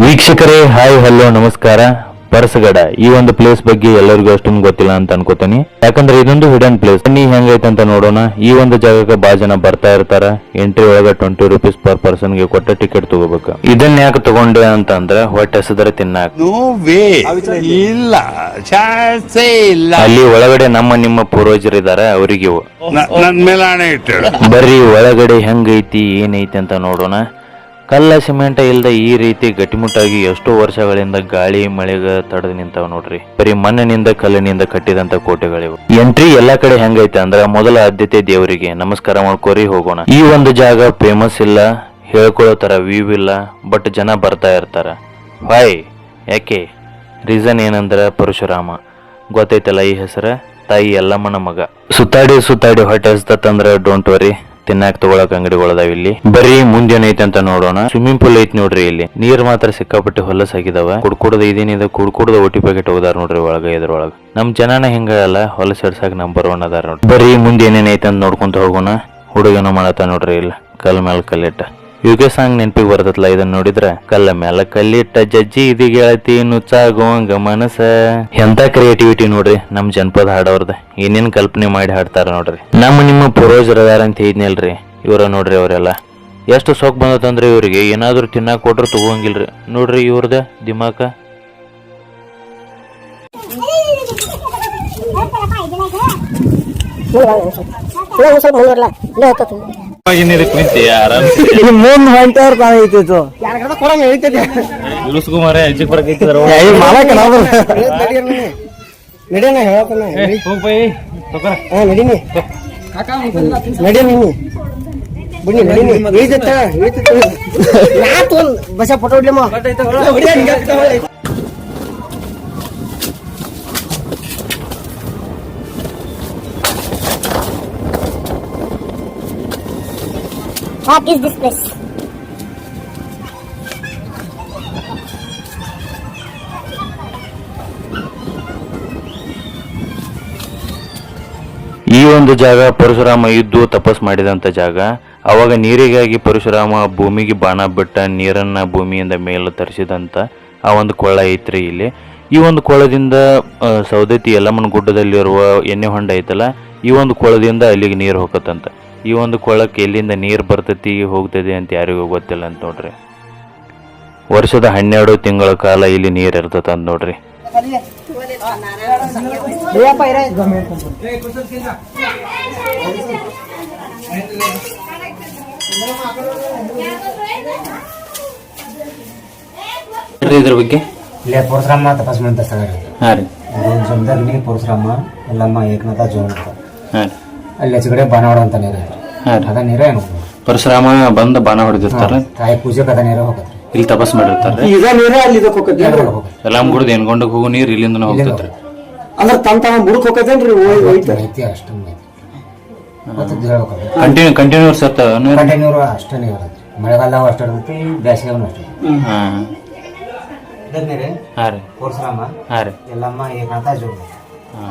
ವೀಕ್ಷಕರೇ hi hello ನಮಸ್ಕಾರ. ಪರಸಗಡ ಈ ಒಂದು ಪ್ಲೇಸ್ ಬಗ್ಗೆ ಎಲ್ಲರಿಗೂ ಅಷ್ಟೊಂದು ಗೊತ್ತಿಲ್ಲ ಅಂತ ಅನ್ಕೋತೀನಿ. ಯಾಕಂದ್ರೆ ಇದೊಂದು ಹಿಡನ್ ಪ್ಲೇಸ್ ಬನ್ನಿ ಹೆಂಗೈತೆ ಅಂತ ನೋಡೋಣ. ಈ ಒಂದು ಜಾಗಕ್ಕೆ ಬಾ ಜನ ಬರ್ತಾ ಇರ್ತಾರ. ಎಂಟ್ರಿ ಒಳಗ ಟ್ವೆಂಟಿ ರುಪೀಸ್ ಪರ್ ಪರ್ಸನ್ಗೆ ಕೊಟ್ಟ ಟಿಕೆಟ್ ತಗೋಬೇಕು. ಇದನ್ನ ಯಾಕೆ ತಗೊಂಡೆ ಅಂತ ಅಂದ್ರೆ ಹೊಟ್ಟೆ ಹಸಿದ್ರೆ ತಿನ್ನಾಕ. ನೋ ಇಲ್ಲ. ಇಲ್ಲ. ಅಲ್ಲಿ ಒಳಗಡೆ ನಮ್ಮ ನಿಮ್ಮ ಪೂರ್ವಜರಿದ್ದಾರೆ ಅವರಿಗೆ. ನ- ಬರ್ರಿ ಒಳಗಡೆ ಹೆಂಗೈತಿ ಏನೈತಿ ಅಂತ ನೋಡೋಣ. ಕಲ್ಲ ಸಿಮೆಂಟ್ ಇಲ್ಲದೆ ಈ ರೀತಿ ಗಟ್ಟಿಮುಟ್ಟಾಗಿ ಎಷ್ಟೋ ವರ್ಷಗಳಿಂದ ಗಾಳಿ, ಮಳೆಗ ತಡೆದು ನಿಂತಾವ ನೋಡ್ರಿ. ಬರೀ ಮಣ್ಣಿನಿಂದ, ಕಲ್ಲಿನಿಂದ ಕಟ್ಟಿದಂತ ಕೋಟೆಗಳಿವು. ಎಂಟ್ರಿ ಎಲ್ಲಾ ಕಡೆ ಹೆಂಗೈತೆ ಅಂದ್ರ ಮೊದಲ ಆದ್ಯತೆ ದೇವರಿಗೆ. ನಮಸ್ಕಾರ ಮಾಡ್ಕೋರಿ, ಹೋಗೋಣ. ಈ ಒಂದು ಜಾಗ ಫೇಮಸ್ ಇಲ್ಲ, ಹೇಳ್ಕೊಳ್ಳೋ ತರ ವ್ಯೂ ಇಲ್ಲ ಬಟ್ ಜನ ಬರ್ತಾ ಇರ್ತಾರ. ಬಾಯ್ ಯಾಕೆ? ರೀಸನ್ ಏನಂದ್ರ ಪರಶುರಾಮ. ಗೊತ್ತೈತಲ್ಲ ಈ ಹೆಸರ? ತಾಯಿ ಎಲ್ಲಮ್ಮನ ಮಗ. ಸುತ್ತಾಡಿ ಸುತ್ತಾಡಿ ಹೊಟ್ಟೆ ಹಸ್ತಂದ್ರ ಡೋಂಟ್ ವರಿ ತಿನ್ನಾಕ ತಗೊಳಕ್ ಅಂಗಡಿಗಳದಾವ ಇಲ್ಲಿ. ಬರೀ ಮುಂದೇನೈತೆ ಅಂತ ನೋಡೋಣ. ಸ್ವಿಮ್ಮಿಂಗ್ ಪೂಲ್ ಐತಿ ನೋಡ್ರಿ ಇಲ್ಲಿ. ನೀರ್ ಮಾತ್ರ ಸಿಕ್ಕಾಪಟ್ಟೆ ಹೊಲಸಾಗಿದಾವ. ಕುಡ್ಕುಡದ ಇದೇನಿದೆ ಕುಡ್ಕುಡದ ಒಟ್ಟಿ ಪ್ಯಾಕೆಟ್ ಹೋದಾರ ನೋಡ್ರಿ ಒಳಗ, ಇದ್ರೊಳಗ. ನಮ್ ಜನನ ಹಿಂಗಲ್ಲ ಹೊಲಸ ಹಿಡ್ಸಾಕ ನಂಬರ್ ಒನ್ ಅದಾರ ನೋಡ್ರಿ. ಬರೀ ಮುಂದೆ ಐತೆ ಅಂತ ನೋಡ್ಕೊಂತ ಹೋಗೋಣ. ಹುಡುಗನ ಮಾಡತ್ತ ನೋಡ್ರಿ ಇಲ್ಲ. ಕಲ್ ಮೇಲೆ ಕಲ್ಲಿಟ್ಟ. ಯುಗೆ ಸಾಂಗ್ ನೆನಪಿಗೆ ಬರ್ತತ್ಲ ಇದನ್ನ ನೋಡಿದ್ರೆ ಕಲ್ಲ ಮ್ಯಾಲ ಕಲ್ಲಿಟ್ಟ ಜಜ್ಜಿ ಇದೀಗ ಗೆಳತಿ ನುಚ್ಚಾಗುವಂಗ ಮನಸ ಎಂತ ಕ್ರಿಯೇಟಿವಿಟಿ ನೋಡ್ರಿ ನಮ್ ಜನಪದ ಹಾಡೋರ್ದ ಏನೇನ್ ಕಲ್ಪನೆ ಮಾಡಿ ಹಾಡ್ತಾರ ನೋಡ್ರಿ ನಮ್ಮ ನಿಮ್ಮ ಪೂರ್ವಜರ ಅದಾರ ಅಂತ ಹೇಳಿದ್ನಲ್ರಿ ಇವರ ನೋಡ್ರಿ ಅವರೆಲ್ಲ ಎಷ್ಟು ಸೊಕ್ ಬಂದತಂದ್ರೆ ಇವರಿಗೆ ಏನಾದ್ರು ತಿನ್ನಾಕ ಕೊಟ್ರ ತಗೋಂಗಿಲ್ರಿ ನೋಡ್ರಿ ಇವ್ರದ ದಿಮಾಕ ಮುಂದ್ ಹೊಂಟವ್ರ ತಾವ ಐತಿತ್ತು ಇಳಿಸ್ಕೊಂಬಾರೆ ಹೆಚ್ಚಿಗೆ ಬರಕೈತಿದ್ರ ಮಾಲಕ ನಾವು ನಡಿಯಣ್ಣ ಹೇಳತ್ತಣ್ಣ ಹೋಗ್ ಬೈ ತಗೋರ. ಹಾ ನಡೀನಿ. ನಡಿಯ ನೀನು. ಬನ್ನಿ ನಡೀನಿ. ಇಳಿದತ್ತ ಇಳಿದತ್ತ ಬಸ ಫೋಟೋ ಹೊಡ್ಲಮ್ಮ What is this place? ಈ ಒಂದು ಜಾಗ ಪರಶುರಾಮ ಇದ್ದು ತಪಸ್ ಮಾಡಿದಂತ ಜಾಗ. ಅವಾಗ ನೀರಿಗಾಗಿ ಪರಶುರಾಮ ಭೂಮಿಗೆ ಬಾಣ ಬಿಟ್ಟ ನೀರನ್ನ ಭೂಮಿಯಿಂದ ಮೇಲೆ ತರಿಸಿದಂತ ಆ ಒಂದು ಕೊಳ್ಳ ಐತ್ರಿ ಇಲ್ಲಿ. ಈ ಒಂದು ಕೊಳದಿಂದ ಸೌದತಿ ಸೌದತ್ತಿ ಯಲ್ಲಮ್ಮನ ಗುಡ್ಡದಲ್ಲಿರುವ ಎಣ್ಣೆ ಹೊಂಡ ಐತಲ್ಲ, ಈ ಒಂದು ಕೊಳದಿಂದ ಅಲ್ಲಿಗೆ ನೀರು ಹೋಗತ್ತಂತ. ಈ ಒಂದು ಕೊಳಕ್ಕೆ ಎಲ್ಲಿಂದ ನೀರು ಬರ್ತೈತಿ ಹೋಗ್ತದೆ ಅಂತ ಯಾರಿಗೂ ಗೊತ್ತಿಲ್ಲ ಅಂತ ನೋಡ್ರಿ. ವರ್ಷದ ಹನ್ನೆರಡು ತಿಂಗಳ ಕಾಲ ಇಲ್ಲಿ ನೀರು ಇರ್ತದ ಅಂತ ನೋಡ್ರಿ. ಇದ್ರ ಬಗ್ಗೆ? ಇಲ್ಲೇ ಪರಶುರಾಮ ತಪಸ್ ಅಂತ ಸ್ಥಳ ರೀ. ಹಾಂ ರೀ. ಇದು ಜಮದಗ್ನಿ ಪರಶುರಾಮ ಎಲ್ಲಮ್ಮ ಏಕನಾಥ ಜೋನ್ ಅಂತ ಹಾ ರೀ. ಅಲ್ಲಿ ಹೆಚ್ಚುಗಡೆ ಬಾನವಾಡ ಅಂತ ನೀರ ಹಾಂ ರೀ. ಅದ ನೀರೇ ಏನು ಪರಶುರಾಮ ಬಂದ ಬಾಣ ಹೊಡೆದಿರ್ತಾರೆ ತಾಯಿ ಪೂಜೆಗೆ ಅದ ನೀರ ಹೋಗುತ್ತೆ ಇಲ್ಲಿ ತಪಸ್ ಮಾಡಿರ್ತಾರೆ ಈಗ ನೀರ ಅಲ್ಲಿ ಇದಕ್ಕೆ ಹೋಗತ್ತೆ ಎಲ್ಲರೂ ಹೋಗತ್ರಿ. ಎಲ್ಲ ಗುಡ್ದು ಎನ್ಕೊಂಡಕ್ ಹೋಗೋ ನೀರ್ ಇಲ್ಲಿಂದ ಹೋಗ್ತೈತ್ರಿ. ಅಂದ್ರೆ ತಮ್ಮ ತಮ್ಮ ಬುಡಕ್ ಹೋಗತ್ತೇನ್ರಿ ಹೋಯ್ತು? ಐತಿ ಹೇಳ್ಬೇಕಲ್ಲ ಕಂಟಿನ್ಯೂ ಕಂಟಿನ್ಯೂಸ್ ಇರ್ತಾವ ಕಂಟಿನ್ಯೂ ಅಷ್ಟೇ ನೀರು ಮಳೆಗಾಲದಾಗ ಅಷ್ಟೇ ಇರ್ತೈತಿ ಬೇಸಿಗೆಗೂ ಅಷ್ಟೇ. ಹಾ ಹಾ ರೀ. ಪರಶುರಾಮ? ಹಾ ರೀ. ಎಲ್ಲಮ್ಮ ಏಕನಾಥ ಜೋಳ ಹಾ.